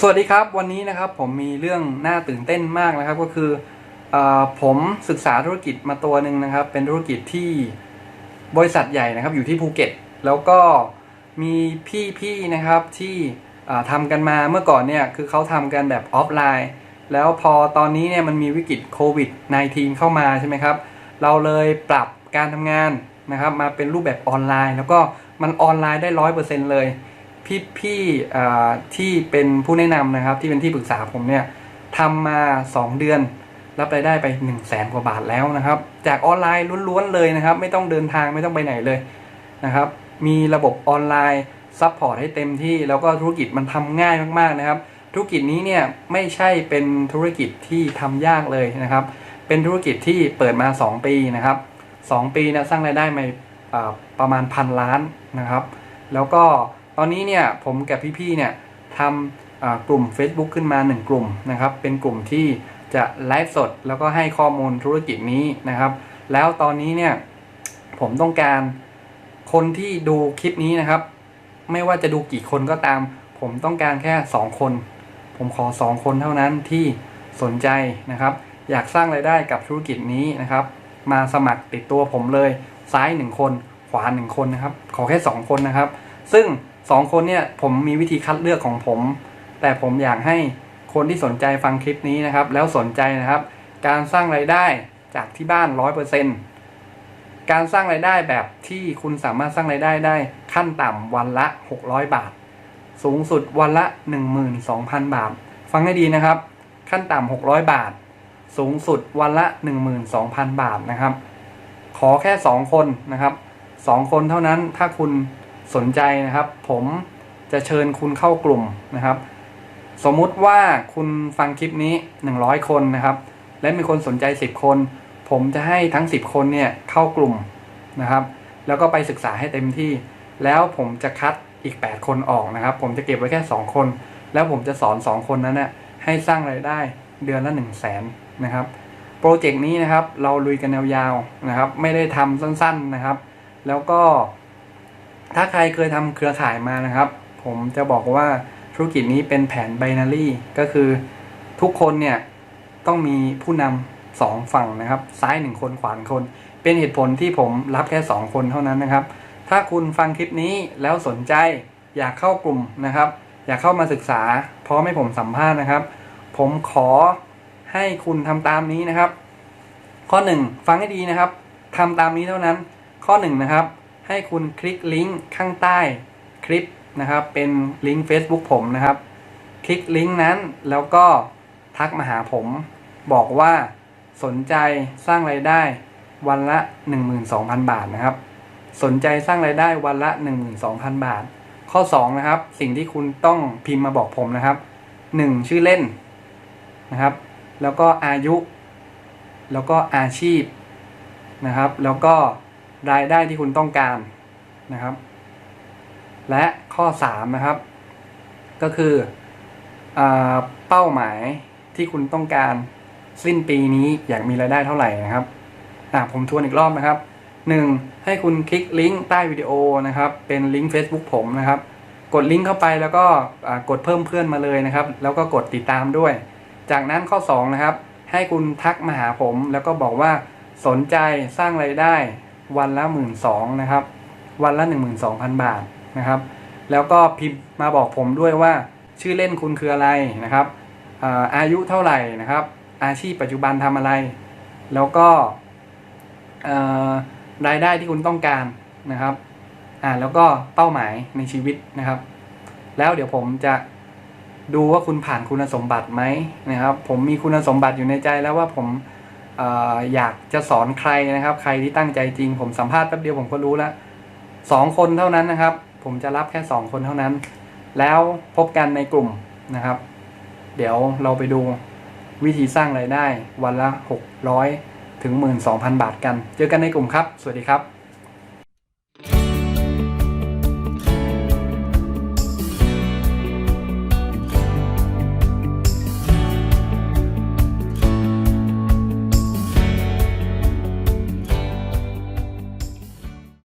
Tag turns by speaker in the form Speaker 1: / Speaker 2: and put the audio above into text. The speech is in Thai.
Speaker 1: สวัสดีครับวันนี้นะครับผมมีเรื่องน่าตื่นเต้นมากนะครับก็คืออผมศึกษาธุรกิจมาตัวหนึ่งนะครับ เป็นธุรกิจที่บริษัทใหญ่นะครับ อยู่ที่ภูเก็ต แล้วก็มีพี่ๆนะครับที่ทำกันมาเมื่อก่อนเนี่ยคือเขาทำกันแบบออฟไลน์ แล้วพอตอนนี้เนี่ยมันมีวิกฤตโควิด -19 เข้ามาใช่ไหมครับ เราเลยปรับการทำงานนะครับ มาเป็นรูปแบบออนไลน์ แล้วก็มันออนไลน์ได้ร้อยเปอร์เซ็นต์เลย พี่พี่เอ่อที่เป็นผู้แนะนำนะครับ ที่เป็นที่ปรึกษาผมเนี่ยทำมา 2 เดือน รับรายได้ไป 1 0 0 0 0แสนกว่าบาทแล้วนะครับ จากออนไลน์ล้วนๆเลยนะครับ ไม่ต้องเดินทางไม่ต้องไปไหนเลยนะครับ มีระบบออนไลน์ซัพพอร์ตให้เต็มที่แล้วก็ธุรกิจมันทำง่ายมากๆนะครับ ธุรกิจนี้เนี่ยไม่ใช่เป็นธุรกิจที่ทำยากเลยนะครับ เป็นธุรกิจที่เปิดมา 2 ปีนะครับ 2 ปีนะสร้างรายได้มาประมาณพันล้านนะครับ แล้วก็ ตอนนี้เนี่ยผมกับพี่ๆเนี่ยทำกลุ่ม Facebook ขึ้นมา 1 กลุ่มนะครับ เป็นกลุ่มที่จะไลฟ์สดแล้วก็ให้ข้อมูลธุรกิจนี้นะครับ แล้วตอนนี้เนี่ยผมต้องการคนที่ดูคลิปนี้นะครับ ไม่ว่าจะดูกี่คนก็ตาม ผมต้องการแค่ 2 คน ผมขอ 2 คนเท่านั้นที่สนใจนะครับ อยากสร้างไรายได้กับธุรกิจนี้นะครับ มาสมัครติดตัวผมเลยซ้าย 1 คน ขวา 1 คนนะครับ ขอแค่ 2 คนนะครับ ซึ่ง 2คนเนี่ยผมมีวิธีคัดเลือกของผม แต่ผมอยากให้คนที่สนใจฟังคลิปนี้นะครับ แล้วสนใจนะครับ การสร้างไรายได้จากที่บ้าน 100%การสร้างไรายได้แบบที่คุณสามารถสร้างไรายได้ได้ ขั้นต่ำวันละ 600 บาท สูงสุดวันละ 12,000 บาท ฟังให้ดีนะครับ ขั้นต่ำ600 บาท สูงสุดวันละ 12,000 บาทนะครับ ขอแค่ 2 คนนะครับ 2 คนเท่านั้นถ้าคุณ สนใจนะครับ ผมจะเชิญคุณเข้ากลุ่มนะครับ สมมุติว่าคุณฟังคลิปนี้ 100 คนนะครับ และมีคนสนใจ 10 คน ผมจะให้ทั้ง 10 คนเนี่ยเข้ากลุ่มนะครับ แล้วก็ไปศึกษาให้เต็มที่ แล้วผมจะคัดอีก 8 คนออกนะครับ ผมจะเก็บไว้แค่ 2 คน แล้วผมจะสอน 2 คนนั้นนะ่ะให้สร้างไรายได้เดือนละ1 0 0 0 0แสนนะครับโปรเจกต์นี้นะครับเราลุยกันยาวๆนะครับ ไม่ได้ทำสั้นๆนะครับ แล้วก็ ถ้าใครเคยทำเครือข่ายมานะครับ ผมจะบอกว่าธุรกิจนี้เป็นแผนไบนารี่ก็คือทุกคนเนี่ยต้องมีผู้นำสองฝั่งนะครับ ซ้ายหนึ่งคนขวาหนึ่งคน เป็นเหตุผลที่ผมรับแค่สองคนเท่านั้นนะครับ ถ้าคุณฟังคลิปนี้แล้วสนใจอยากเข้ากลุ่มนะครับ อยากเข้ามาศึกษา พร้อมให้ผมสัมภาษณ์นะครับ ผมขอให้คุณทำตามนี้นะครับ ข้อหนึ่งฟังให้ดีนะครับทำตามนี้เท่านั้น ข้อหนึ่งนะครับ ให้คุณคลิกลิงก์ข้างใต้คลิปนะครับ เป็นลิงก์ Facebook ผมนะครับ คลิกลิงก์นั้นแล้วก็ทักมาหาผม บอกว่าสนใจสร้างไรายได้วันละ 12,000 บาทนะครับ สนใจสร้างไรายได้วันละ 12,000 บาท ข้อ 2 นะครับ สิ่งที่คุณต้องพิมพ์มาบอกผมนะครับ 1. ชื่อเล่นนะครับ แล้วก็อายุ แล้วก็อาชีพนะครับ แล้วก็ รายได้ที่คุณต้องการนะครับ และข้อ3นะครับ ก็คืออเป้าหมายที่คุณต้องการสิ้นปีนี้อยากมีรายได้เท่าไหร่นะครับอ่าผมทวนอีกรอบนะครับ 1. ให้คุณคลิกลิงก์ใต้วิดีโอนะครับ เป็นลิงก์ Facebook ผมนะครับ กดลิงก์เข้าไปแล้วก็กดเพิ่มเพื่อนมาเลยนะครับ แล้วก็กดติดตามด้วย จากนั้นข้อ 2 นะครับ ให้คุณทักมาหาผม แล้วก็บอกว่าสนใจสร้างไรายได้ วันละหมื่นสองนะครับ วันละ12,000บาทนะครับ แล้วก็พิมพ์มาบอกผมด้วยว่าชื่อเล่นคุณคืออะไรนะครับอายุเท่าไหร่นะครับ อาชีพปัจจุบันทำอะไร แล้วก็รายได้ที่คุณต้องการนะครับอ่าแล้วก็เป้าหมายในชีวิตนะครับ แล้วเดี๋ยวผมจะดูว่าคุณผ่านคุณสมบัติไหมนะครับ ผมมีคุณสมบัติอยู่ในใจแล้วว่าผม อยากจะสอนใครนะครับ ใครที่ตั้งใจจริง ผมสัมภาษณ์แป๊บเดียวผมก็รู้แล้วสองคนเท่านั้นนะครับ ผมจะรับแค่สองคนเท่านั้น แล้วพบกันในกลุ่มนะครับ เดี๋ยวเราไปดูวิธีสร้างไรายได้วันละ 600 ถึง 12,000 บาทกัน เจอกันในกลุ่มครับ สวัสดีครับ